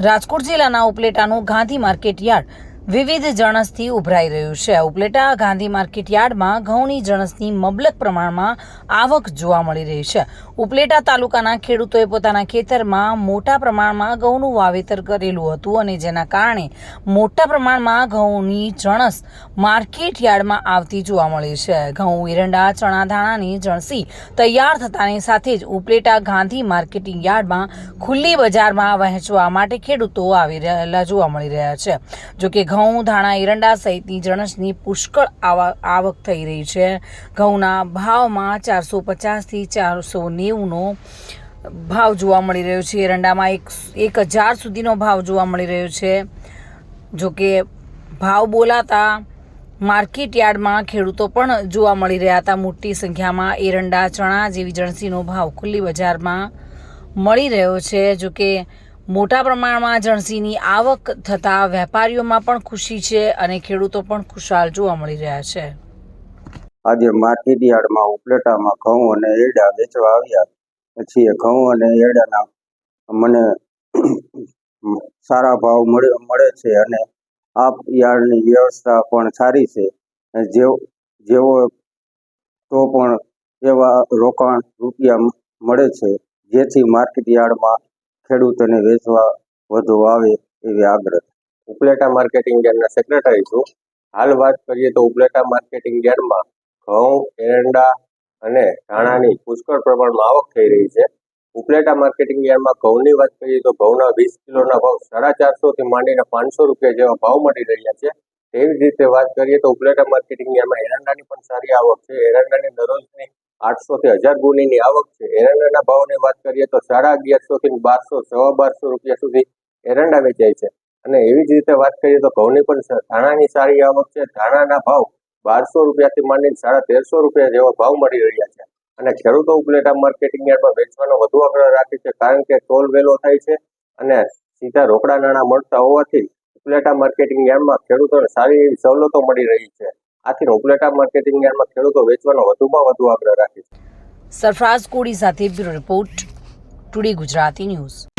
રાજકોટ જિલ્લાના ઉપલેટાનું Gandhi market yard. વિવિધ જણસથી ઉભરાઈ રહ્યું છે. ઉપલેટા ગાંધી માર્કેટ યાર્ડમાં ઘઉંની જણસની મબલક પ્રમાણમાં આવક જોવા મળી રહી છે. ઉપલેટા તાલુકાના ખેડૂતોએ પોતાના ખેતરમાં મોટા પ્રમાણમાં ઘઉંનું વાવેતર કરેલું હતું અને જેના કારણે મોટા પ્રમાણમાં ઘઉંની જણસ માર્કેટ યાર્ડમાં આવતી જોવા મળી છે. ઘઉં, એરંડા, ચણા ધાણાની જણસી તૈયાર થતાની સાથે જ ઉપલેટા ગાંધી માર્કેટિંગ યાર્ડમાં ખુલ્લી બજારમાં વહેંચવા માટે ખેડૂતો આવી રહેલા જોવા મળી રહ્યા છે. જોકે ઘઉં, ધાણા, એરંડા સહિતની જણસની પુષ્કળ આવા- આવક થઈ રહી છે. ઘઉંના ભાવમાં ચારસો પચાસથી ચારસો નેવુંનો ભાવ જોવા મળી રહ્યો છે. એરંડામાં એક એક હજાર સુધીનો ભાવ જોવા મળી રહ્યો છે. જોકે ભાવ બોલાતા માર્કેટ યાર્ડમાં ખેડૂતો પણ જોવા મળી રહ્યા હતા. મોટી સંખ્યામાં એરંડા, ચણા જેવી જણસીનો ભાવ ખુલ્લી બજારમાં મળી રહ્યો છે. જોકે મોટા પ્રમાણમાં જણસીની આવક થતાં વેપારીઓમાં પણ ખુશી છે અને ખેડૂતો પણ ખુશાલ જોવા મળી રહ્યા છે. આજે માર્કેટ યાર્ડમાં ઉપલેટામાં ઘઉં અને એરડા વેચવા આવ્યા. પછી ઘઉં અને એરડાના મને સારા ભાવ મળે મળે છે અને આ યાર્ડની વ્યવસ્થા પણ સારી છે. જેવો તો પણ એવા રોકાણ રૂપિયા મળે છે. જેથી માર્કેટ યાર્ડમાં ખેડૂતોને વેચવા વધુ આવે એવી આગ્રહ. ઉપલેટા માર્કેટિંગ યાર્ડના સેક્રેટરી છું. હાલ વાત કરીએ તો ઉપલેટા માર્કેટિંગ યાર્ડમાં ઘઉં, એરંડા અને ધાણાની પુષ્કળ પ્રમાણમાં આવક થઈ રહી છે. ઉપલેટા માર્કેટિંગ યાર્ડમાં ઘઉંની વાત કરીએ તો ઘઉંના વીસ કિલોના ભાવ સાડા ચારસોથી માંડીને પાંચસો રૂપિયા જેવા ભાવ મળી રહ્યા છે. તેવી રીતે વાત કરીએ તો ઉપલેટા માર્કેટિંગ યાર્ડમાં એરંડાની પણ સારી આવક છે. એરંડાની દરરોજની આઠસો થી હજાર ગુણીની આવક છે. એરંડાના ભાવની વાત કરીએ તો સાડા અગિયારસો થી બારસો, સવા બારસો રૂપિયા સુધી એરંડા વેચાય છે. અને એવી જ રીતે વાત કરીએ તો ઘઉંની પણ ધાણાની સારી આવક છે. ધાણાના ભાવ બારસો રૂપિયાથી માંડીને સાડા તેરસો રૂપિયા જેવા ભાવ મળી રહ્યા છે. અને ખેડૂતો ઉપલેટા માર્કેટિંગ યાર્ડમાં વેચવાનો વધુ આગ્રહ રાખે છે કારણ કે ટોલ વેલો થાય છે અને સીધા રોકડા નાણાં મળતા હોવાથી ઉપલેટા માર્કેટિંગ યાર્ડમાં ખેડૂતોને સારી એવી સવલતો મળી રહી છે. આથી રોગલેટા માર્કેટિંગ યાર્ડમાં ખેડૂતો વેચવાનો વધુમાં વધુ આગ્રહ રાખે છે. સરફરાઝ કોડી સાથે bureau report, today Gujarati news.